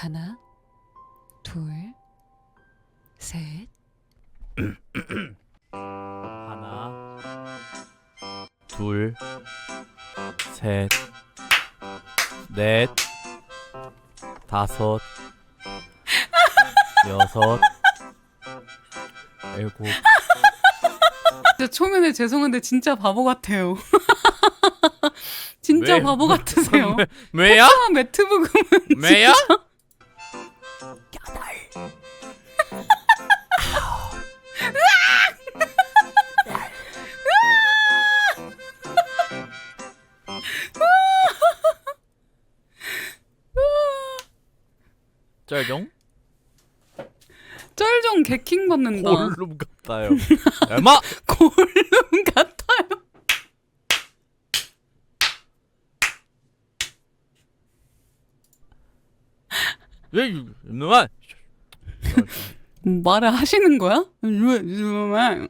하나, 둘, 셋. 하나, 둘, 셋, 넷, 다섯, 여섯, 일곱. 진짜 초면에 죄송한데 진짜 바보 같아요. 진짜 왜? 바보 같으세요. 왜야? 아, 매트 부금은 왜야? 짤정? 쩔정 개킹 받는다. 골룸 같다요. 얼마? 골룸 같아요. 왜 이놈아? 말을 하시는 거야? 왜, 왜,